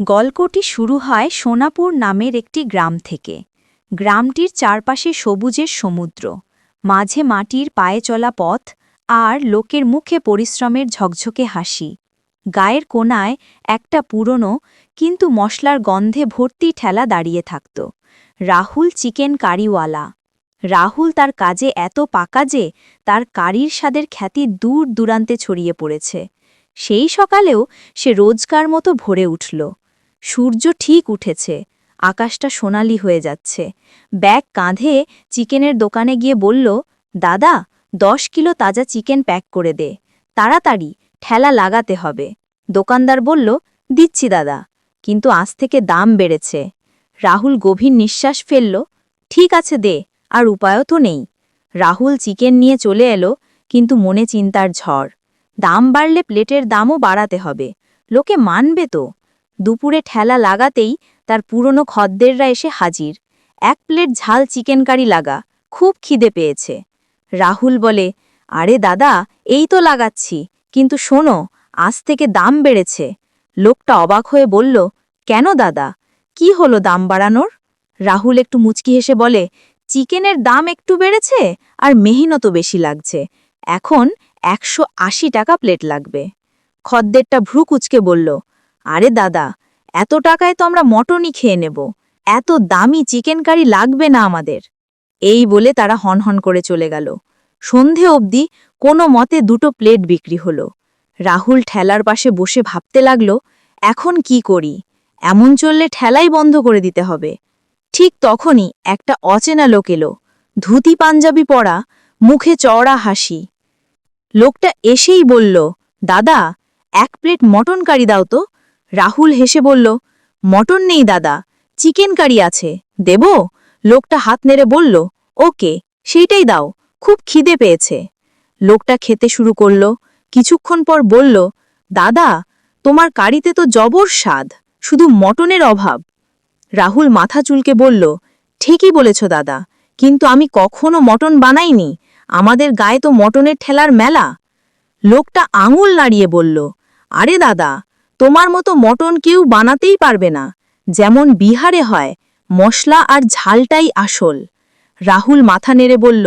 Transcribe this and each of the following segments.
গল্পটি শুরু হয় সোনাপুর নামের একটি গ্রাম থেকে। গ্রামটির চারপাশে সবুজের সমুদ্র। মাঝে মাটির পায়ে চলা পথ আর লোকের মুখে পরিশ্রমের ঝকঝকে হাসি। গায়ের কোনায় একটা পুরনো কিন্তু মশলার গন্ধে ভর্তি ঠেলা দাঁড়িয়ে থাকত। রাহুল চিকেন কারিওয়ালা। রাহুল তার কাজে এত পাকা যে তার কারির স্বাদের খ্যাতি দূর দূরান্তে ছড়িয়ে পড়েছে। সেই সকালেও সে রোজকার মতো ভরে উঠল। সূর্য ঠিক উঠেছে, আকাশটা সোনালি হয়ে যাচ্ছে। ব্যাগ কাঁধে চিকেনের দোকানে গিয়ে বলল, দাদা, দশ কিলো তাজা চিকেন প্যাক করে দে, তাড়াতাড়ি, ঠেলা লাগাতে হবে। দোকানদার বলল, দিচ্ছি দাদা, কিন্তু আজ থেকে দাম বেড়েছে। রাহুল গভীর নিঃশ্বাস ফেলল, ঠিক আছে দে, আর উপায়ও তো নেই। রাহুল চিকেন নিয়ে চলে এলো, কিন্তু মনে চিন্তার ঝড়। দাম বাড়লে প্লেটের দামও বাড়াতে হবে। লোকে মানবে তো। দুপুরে ঠেলা লাগাতেই তার পুরনো খদ্দেররা এসে হাজির। এক প্লেট ঝাল চিকেন কারি লাগা, খুব খিদে পেয়েছে। রাহুল বলে, আরে দাদা, এই তো লাগাচ্ছি, কিন্তু শোনো, আজ থেকে দাম বেড়েছে। লোকটা অবাক হয়ে বলল, কেন দাদা, কি হলো দাম বাড়ানোর? রাহুল একটু মুচকি হেসে বলে, চিকেনের দাম একটু বেড়েছে আর মেহনতও বেশি লাগছে। এখন একশো আশি টাকা প্লেট লাগবে। খদ্দেরটা ভ্রু কুচকে বলল আরে দাদা, এত টাকায় তো আমরা মটনই খেয়ে নেব। এত দামি চিকেন কারি লাগবে না আমাদের। এই বলে তারা হনহন করে চলে গেল। সন্ধে অবধি কোনো মতে দুটো প্লেট বিক্রি হলো। রাহুল ঠেলার পাশে বসে ভাবতে লাগল, এখন কি করি? এমন চললে ঠেলাই বন্ধ করে দিতে হবে। ঠিক তখনই একটা অচেনা লোক এলো। ধুতি, পাঞ্জাবি পরা, মুখে চওড়া হাসি। লোকটা এসেই বলল, দাদা, এক প্লেট মটন কারি দাও তো। রাহুল হেসে বলল, মটন নেই দাদা, চিকেন কারি আছে, দেব? লোকটা হাত নেড়ে বলল, ওকে, সেইটাই দাও, খুব খিদে পেয়েছে। লোকটা খেতে শুরু করল, কিছুক্ষণ পর বলল, দাদা, তোমার কারিতে তো জবর স্বাদ, শুধু মটনের অভাব। রাহুল মাথা চুলকে বলল, ঠিকই বলেছ দাদা, কিন্তু আমি কখনো মটন বানাইনি, আমাদের গায়ে তো মটনের ঠেলার মেলা। লোকটা আঙুল নাড়িয়ে বলল, আরে দাদা তোমার মতো মটন কেউ বানাতেই পারবে না। যেমন বিহারে হয়, মশলা আর ঝালটাই আসল। রাহুল মাথা নেড়ে বলল,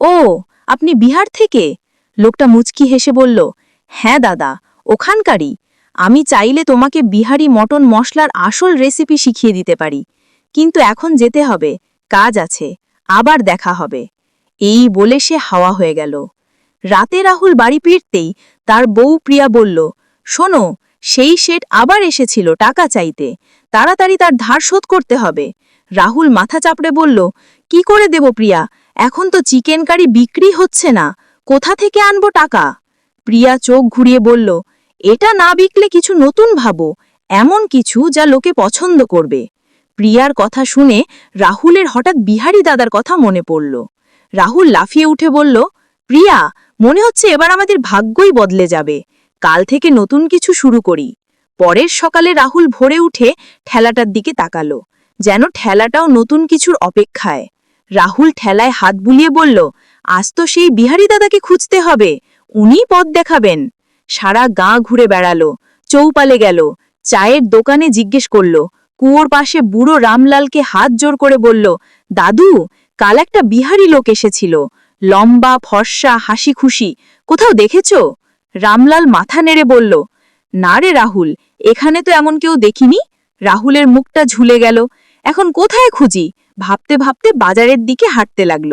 ও, আপনি বিহার থেকে? লোকটা মুচকি হেসে বলল হ্যাঁ দাদা, ওখানকারই। আমি চাইলে তোমাকে বিহারি মটন মশলার আসল রেসিপি শিখিয়ে দিতে পারি। কিন্তু এখন যেতে হবে, কাজ আছে, আবার দেখা হবে। এই বলে সে হাওয়া হয়ে গেল। রাতে রাহুল বাড়ি ফিরতেই তার বউ প্রিয়া বলল, শোনো সেই শেঠ আবার এসেছিল টাকা চাইতে। তাড়াতাড়ি তার ধার শোধ করতে হবে। রাহুল মাথা চাপড়ে বলল, কি করে দেব প্রিয়া? এখন তো চিকেন কারি বিক্রি হচ্ছে না। কোথা থেকে আনব টাকা? প্রিয়া চোখ ঘুরিয়ে বলল, এটা না বিকলে কিছু নতুন ভাবো। এমন কিছু যা লোকে পছন্দ করবে। প্রিয়ার কথা শুনে রাহুলের হঠাৎ বিহারি দাদার কথা মনে পড়ল। রাহুল লাফিয়ে উঠে বলল, প্রিয়া, মনে হচ্ছে এবার আমাদের ভাগ্যই বদলে যাবে। কাল থেকে নতুন কিছু শুরু করি। পরের সকালে রাহুল ভোরে উঠে ঠেলাটার দিকে তাকালো, যেন ঠেলাটাও নতুন কিছুর অপেক্ষায়। রাহুল ঠেলায় হাত বুলিয়ে বলল, আজ তো সেই বিহারি দাদাকে খুঁজতে হবে উনি পথ দেখাবেন। সারা গাঁ ঘুরে বেড়ালো, চৌপালে গেল, চায়ের দোকানে জিজ্ঞেস করল, কুয়োর পাশে বুড়ো রামলালকে হাত জোর করে বলল, দাদু, কাল একটা বিহারি লোক এসেছিল, লম্বা, ফর্সা হাসি খুশি কোথাও দেখেছ? রামলাল মাথা নেড়ে বলল, না রে রাহুল, এখানে তো এমন কেউ দেখিনি। রাহুলের মুখটা ঝুলে গেল। এখন কোথায় খুঁজি? ভাবতে ভাবতে বাজারের দিকে হাঁটতে লাগল।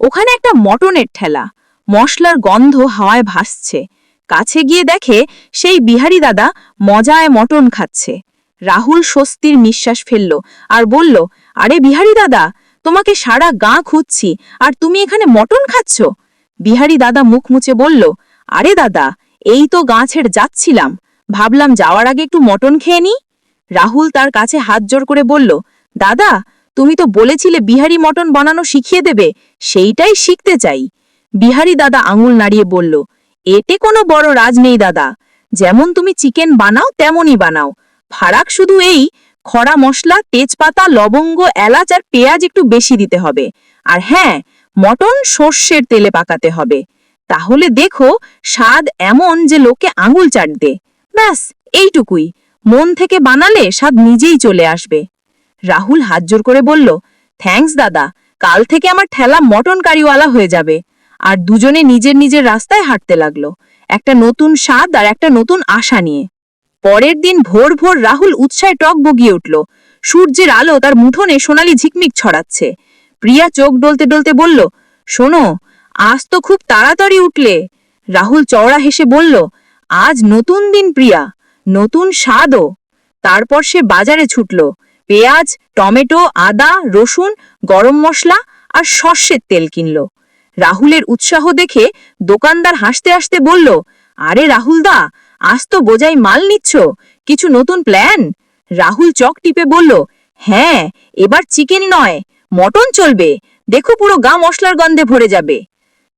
ওখানে একটা মটনের ঠেলা। মশলার গন্ধ হাওয়ায় ভাসছে। কাছে গিয়ে দেখে সেই বিহারি দাদা মজায় মটন খাচ্ছে। রাহুল স্বস্তির নিঃশ্বাস ফেলল আর বলল, আরে বিহারি দাদা, তোমাকে সারা গা খুঁজছি। আর তুমি এখানে মটন খাচ্ছ? বিহারি দাদা মুখ মুছে বলল, আরে দাদা এই তো গা ছেড়ে যাচ্ছিলাম। ভাবলাম যাওয়ার আগে একটু মটন খেয়ে নি রাহুল তার কাছে হাত জোর করে বলল, দাদা, তুমি তো বলেছিলে বিহারি মটন বানানো শিখিয়ে দেবে, সেইটাই শিখতে চাই। বিহারি দাদা আঙুল নাড়িয়ে বলল, এতে কোনো বড় রাজ নেই দাদা। যেমন তুমি চিকেন বানাও, তেমনই বানাও। ফারাক শুধু এই খড়া মশলা, তেজপাতা, লবঙ্গ, এলাচ আর পেঁয়াজ একটু বেশি দিতে হবে। আর হ্যাঁ মটন সর্ষের তেলে পাকাতে হবে। তাহলে দেখো স্বাদ এমন যে লোকে আঙুল চাটবে। ব্যাস, এইটুকুই। মন থেকে বানালে স্বাদ নিজেই চলে আসবে। রাহুল হাত জোর করে বলল, থ্যাঙ্কস দাদা, কাল থেকে আমার ঠেলা মটন কারিওয়ালা হয়ে যাবে। আর দুজনে নিজের নিজের রাস্তায় হাঁটতে লাগল, একটা নতুন স্বাদ আর একটা নতুন আশা নিয়ে। পরের দিন ভোর ভোর রাহুল উৎসাহে টক বগিয়ে উঠল। সূর্যের আলো তার মুঠোনে সোনালি ঝিকমিক ছড়াচ্ছে। প্রিয়া চোখ ডলতে ডলতে বলল, শোনো আজ তো খুব তাড়াতাড়ি উঠলে। রাহুল চওড়া হেসে বলল, আজ নতুন দিন প্রিয়া, নতুন স্বাদও। তারপর সে বাজারে ছুটল। পেঁয়াজ, টমেটো, আদা, রসুন, গরম মশলা আর সর্ষের তেল কিনল। রাহুলের উৎসাহ দেখে দোকানদার হাসতে হাসতে বলল, আরে রাহুল দা আজ তো বোঝাই মাল নিচ্ছ, কিছু নতুন প্ল্যান? রাহুল চক টিপে বলল হ্যাঁ এবার চিকেন নয়, মটন চলবে। দেখো পুরো গা মশলার গন্ধে ভরে যাবে।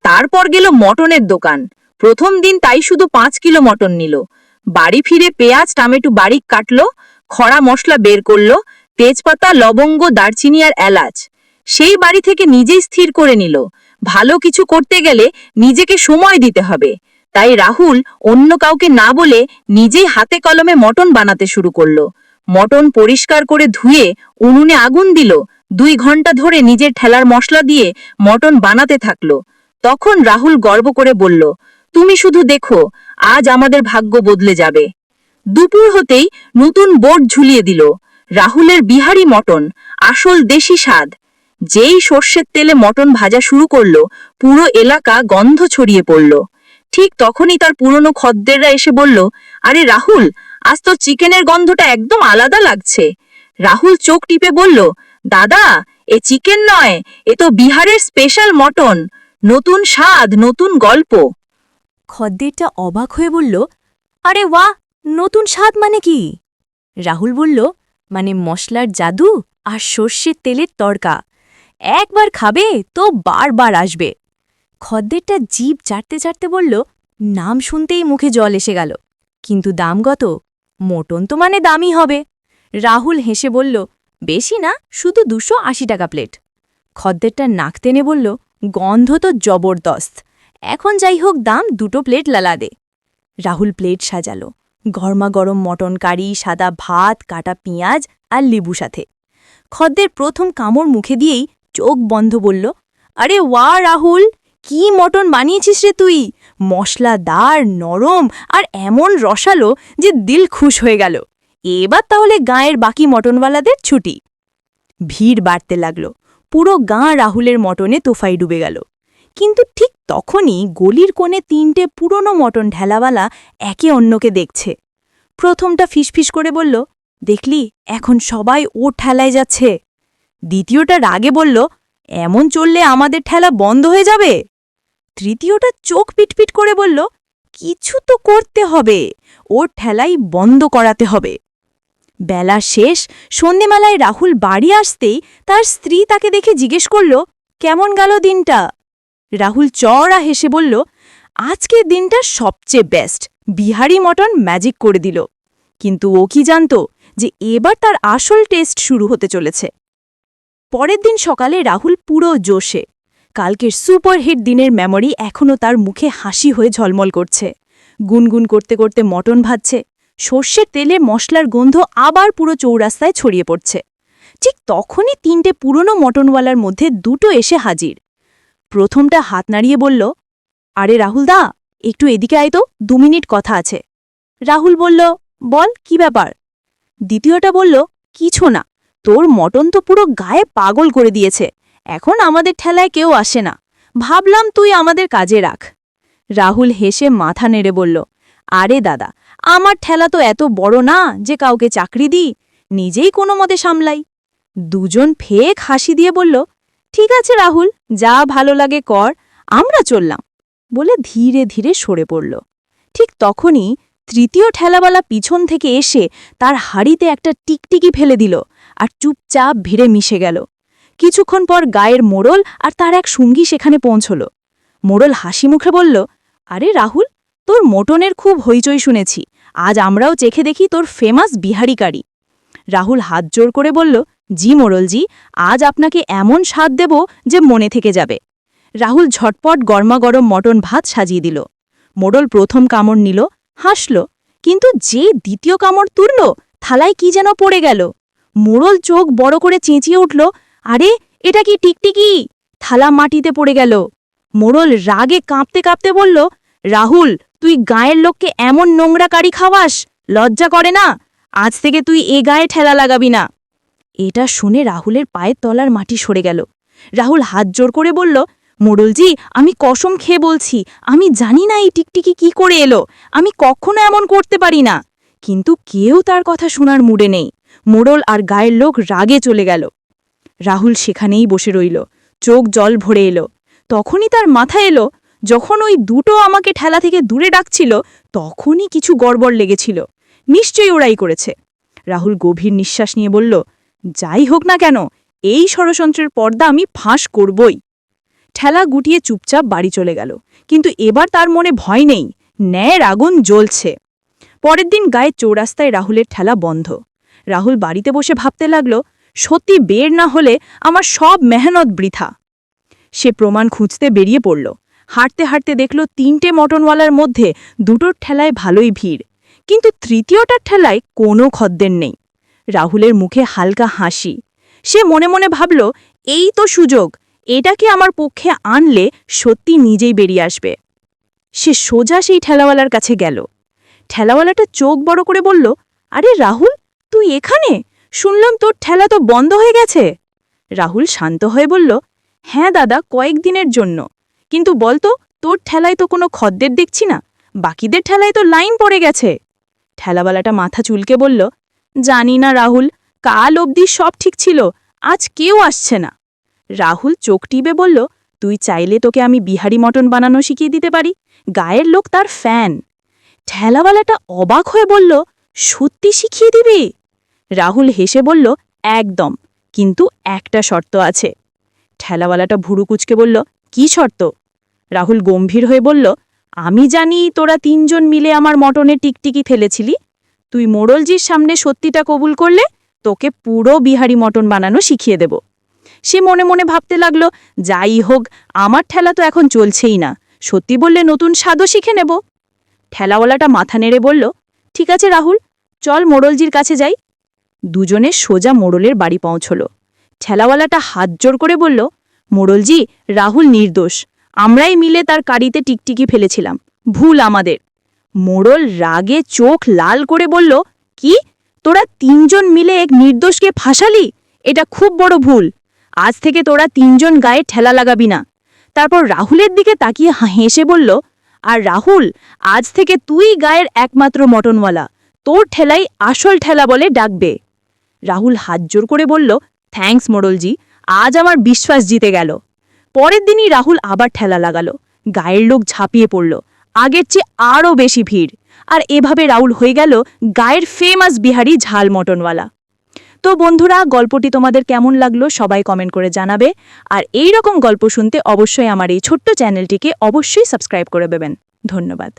তারপর গেল মটনের দোকান। প্রথম দিন তাই শুধু পাঁচ কিলো মটন নিল। বাড়ি ফিরে পেঁয়াজ, টমেটো বারিক কাটলো খড়া মশলা বের করল, তেজপাতা, লবঙ্গ, দারচিনি আর এলাচ। সেই বাড়ি থেকে নিজেই স্থির করে নিল। ভালো কিছু করতে গেলে নিজেকে সময় দিতে হবে। তাই রাহুল অন্য কাউকে না বলে নিজেই হাতে কলমে মটন বানাতে শুরু করল। মটন পরিষ্কার করে ধুয়ে উনুনে আগুন দিল। দুই ঘণ্টা ধরে নিজের ঠেলার মশলা দিয়ে মটন বানাতে থাকল। তখন রাহুল গর্ব করে বলল, তুমি শুধু দেখো, আজ আমাদের ভাগ্য বদলে যাবে। দুপুর হতেই নতুন বোর্ড ঝুলিয়ে দিল। রাহুলের বিহারি মটন, আসল দেশি স্বাদ। যেই সর্ষের তেলে মটন ভাজা শুরু করল, পুরো এলাকা গন্ধ ছড়িয়ে পড়ল। ঠিক তখনই তার পুরনো খদ্দেররা এসে বলল, আরে রাহুল, আজ তো চিকেনের গন্ধটা একদম আলাদা লাগছে। রাহুল চোখ টিপে বলল, দাদা, এ চিকেন নয়, এ তো বিহারের স্পেশাল মটন। নতুন স্বাদ, নতুন গল্প। খদ্দেরটা অবাক হয়ে বলল, আরে ওয়া, নতুন স্বাদ মানে কি? রাহুল বলল মানে মশলার জাদু আর সর্ষের তেলের তড়কা। একবার খাবে তো বারবার আসবে। খদ্দেরটা জিভ চাটতে চাটতে বলল, নাম শুনতেই মুখে জল এসে গেল। কিন্তু দাম কত? মোটন তো মানে দামই হবে। রাহুল হেসে বলল, বেশি না, শুধু দুশো আশি টাকা প্লেট। খদ্দেরটা নাক টেনে বলল গন্ধ তো জবরদস্ত। এখন যাই হোক দাম দুটো প্লেট লালা দে। রাহুল প্লেট সাজালো। গরমা গরম মটন কারি, সাদা ভাত, কাটা পেঁয়াজ আর লেবু সাথে। খদ্দের প্রথম কামড় মুখে দিয়েই চোখ বন্ধ বলল, আরে ওয়া রাহুল, কি মটন বানিয়েছিস রে তুই? মশলাদার, নরম আর এমন রসালো যে দিল খুশ হয়ে গেল। এবার তাহলে গাঁয়ের বাকি মটনওয়ালাদের ছুটি। ভিড় বাড়তে লাগল। পুরো গাঁ রাহুলের মটনে তোফাই ডুবে গেল। কিন্তু ঠিক তখনই গলির কোণে তিনটে পুরনো মটন ঢেলাওয়ালা একে অন্যকে দেখছে। প্রথমটা ফিসফিস করে বলল, দেখলি, এখন সবাই ও ঠেলায় যাচ্ছে। দ্বিতীয়টা রাগে বলল, এমন চললে আমাদের ঠেলা বন্ধ হয়ে যাবে? তৃতীয়টা চোখ পিটপিট করে বলল, কিছু তো করতে হবে, ওর ঠেলাই বন্ধ করাতে হবে। বেলা শেষ, সন্ধেবেলায় রাহুল বাড়ি আসতেই তার স্ত্রী তাকে দেখে জিজ্ঞেস করল, কেমন গেল দিনটা? রাহুল চড়া হেসে বলল আজকের দিনটা সবচেয়ে বেস্ট বিহারি মটন ম্যাজিক করে দিল। কিন্তু ও কি জানত যে এবার তার আসল টেস্ট শুরু হতে চলেছে। পরের দিন সকালে রাহুল পুরো জোশে। কালকের সুপারহিট দিনের মেমরি এখনও তার মুখে হাসি হয়ে ঝলমল করছে। গুনগুন করতে করতে মটন ভাজছে। সর্ষের তেলে মশলার গন্ধ আবার পুরো চৌরাস্তায় ছড়িয়ে পড়ছে। ঠিক তখনই তিনটে পুরনো মটনওয়ালার মধ্যে দুটো এসে হাজির। প্রথমটা হাত নাড়িয়ে বলল, আরে রাহুল দা, একটু এদিকে আয় তো, দু মিনিট কথা আছে। রাহুল বলল, বল, কি ব্যাপার? দ্বিতীয়টা বলল, কিছু না, তোর মটন তো পুরো গায়ে পাগল করে দিয়েছে, এখন আমাদের ঠেলায় কেউ আসে না, ভাবলাম তুই আমাদের কাজে রাখ। রাহুল হেসে মাথা নেড়ে বলল, আরে দাদা আমার ঠেলা তো এত বড় না যে কাউকে চাকরি দিই, নিজেই কোনো মতে সামলাই। দুজন ফেক হাসি দিয়ে বলল, ঠিক আছে রাহুল, যা ভালো লাগে কর, আমরা চললাম। বলে ধীরে ধীরে সরে পড়ল। ঠিক তখনই তৃতীয় ঠেলাওয়ালা পিছন থেকে এসে তার হাড়িতে একটা টিকটিকি ফেলে দিল আর চুপচাপ ভিড়ে মিশে গেল। কিছুক্ষণ পর গায়ের মোড়ল আর তার এক সঙ্গী সেখানে পৌঁছল। মোড়ল হাসি মুখে বলল, আরে রাহুল তোর মোটনের খুব হইচই শুনেছি। আজ আমরাও চেখে দেখি তোর ফেমাস বিহারি কারি রাহুল হাত জোর করে বলল, জি মোড়লজি আজ আপনাকে এমন স্বাদ দেব যে মনে থেকে যাবে। রাহুল ঝটপট গরমাগরম মটন ভাত সাজিয়ে দিল। মোড়ল প্রথম কামড় নিল, হাসল, কিন্তু যে দ্বিতীয় কামড় তুলল, থালায় কি যেন পড়ে গেল? মোড়ল চোখ বড় করে চেঁচিয়ে উঠল, আরে, এটা কি টিকটিকি? থালা মাটিতে পড়ে গেল। মোড়ল রাগে কাঁপতে কাঁপতে বলল, রাহুল তুই গায়ের লোককে এমন নোংরা কারি খাওয়াস? লজ্জা করে না? আজ থেকে তুই এ গায়ে ঠেলা লাগাবি না। এটা শুনে রাহুলের পায়ের তলার মাটি সরে গেল। রাহুল হাত জোর করে বলল, মোড়লজি, আমি কসম খেয়ে বলছি, আমি জানি না এই টিকটিকি কি করে এলো। আমি কখনো এমন করতে পারি না। কিন্তু কেউ তার কথা শোনার মুডে নেই। মোড়ল আর গায়ের লোক রাগে চলে গেল। রাহুল সেখানেই বসে রইল। চোখ জল ভরে এলো। তখনই তার মাথায় এলো। যখন ওই দুটো আমাকে ঠেলা থেকে দূরে ডাকছিল, তখনই কিছু গড়বড় লেগেছিল। নিশ্চয়ই ওরাই করেছে। রাহুল গভীর নিঃশ্বাস নিয়ে বলল, যাই হোক না কেন, এই ষড়যন্ত্রের পর্দা আমি ফাঁস করবই। ঠেলা গুটিয়ে চুপচাপ বাড়ি চলে গেল। কিন্তু এবার তার মনে ভয় নেই, ন্যায়ের আগুন জ্বলছে। পরের দিন গায়ে চৌরাস্তায় রাহুলের ঠেলা বন্ধ। রাহুল বাড়িতে বসে ভাবতে লাগল, সত্যি বের না হলে আমার সব মেহনত বৃথা। সে প্রমাণ খুঁজতে বেরিয়ে পড়ল। হাঁটতে হাঁটতে দেখল তিনটে মটনওয়ালার মধ্যে দুটোর ঠেলায় ভালোই ভিড়। কিন্তু তৃতীয়টার ঠেলায় কোনো খদ্দের নেই। রাহুলের মুখে হালকা হাসি। সে মনে মনে ভাবল, এই তো সুযোগ, এটাকে আমার পক্ষে আনলে সত্যি নিজেই বেরিয়ে আসবে। সে সোজা সেই ঠেলাওয়ালার কাছে গেল। ঠেলাওয়ালাটা চোখ বড় করে বলল, আরে রাহুল, তুই এখানে? শুনলাম তোর ঠেলা তো বন্ধ হয়ে গেছে। রাহুল শান্ত হয়ে বলল হ্যাঁ দাদা কয়েকদিনের জন্য। কিন্তু বলতো, তোর ঠেলায় তো কোনো খদ্দের দেখছি না, বাকিদের ঠেলায় তো লাইন পড়ে গেছে। ঠেলাওয়ালাটা মাথা চুলকে বলল, জানি না রাহুল, কাল অবধি সব ঠিক ছিল, আজ কেউ আসছে না। রাহুল চোখ টিপে বলল, তুই চাইলে তোকে আমি বিহারি মটন বানানো শিখিয়ে দিতে পারি, গায়ের লোক তার ফ্যান। ঠেলাওয়ালাটা অবাক হয়ে বলল, সত্যি শিখিয়ে দিবি? রাহুল হেসে বলল, একদম, কিন্তু একটা শর্ত আছে। ঠেলাওয়ালাটা ভুরু কুচকে বলল, কি শর্ত? রাহুল গম্ভীর হয়ে বলল, আমি জানি তোরা তিনজন মিলে আমার মটনে টিকটিকি ফেলেছিলি। তুই মোড়লজির সামনে সত্যিটা কবুল করলে তোকে পুরো বিহারি মটন বানানো শিখিয়ে দেব। সে মনে মনে ভাবতে লাগল, যাই হোক, আমার ঠেলা তো এখন চলছেই না। সত্যি বললে নতুন স্বাদও শিখে নেব। ঠেলাওয়ালাটা মাথা নেড়ে বলল, ঠিক আছে রাহুল, চল মোড়লজির কাছে যাই। দুজনে সোজা মোড়লের বাড়ি পৌঁছল। ঠেলাওয়ালাটা হাত জোর করে বলল, মোড়লজি, রাহুল নির্দোষ। আমরাই মিলে তার কারিতে টিকটিকি ফেলেছিলাম। ভুল আমাদের। মোড়ল রাগে চোখ লাল করে বলল, কি? তোরা তিনজন মিলে এক নির্দোষকে ফাঁসালি? এটা খুব বড় ভুল। আজ থেকে তোরা তিনজন গায়ে ঠেলা লাগাবি না। তারপর রাহুলের দিকে তাকিয়ে হেসে বলল, আর রাহুল, আজ থেকে তুই গায়ের একমাত্র মটনওয়ালা। তোর ঠেলাই আসল ঠেলা বলে ডাকবে। রাহুল হাত জোর করে বলল, থ্যাঙ্কস মোড়লজি, আজ আমার বিশ্বাস জিতে গেল। পরের দিনই রাহুল আবার ঠেলা লাগালো। গায়ের লোক ঝাঁপিয়ে পড়ল। আগের চেয়ে আরও বেশি ভিড়। আর এভাবে রাহুল হয়ে গেল গায়ের ফেমাস বিহারি ঝাল মটনওয়ালা। তো বন্ধুরা, গল্পটি তোমাদের কেমন লাগল সবাই কমেন্ট করে জানাবে। আর এই রকম গল্প শুনতে অবশ্যই আমার এই ছোট্ট চ্যানেলটিকে অবশ্যই সাবস্ক্রাইব করে দেবেন। ধন্যবাদ।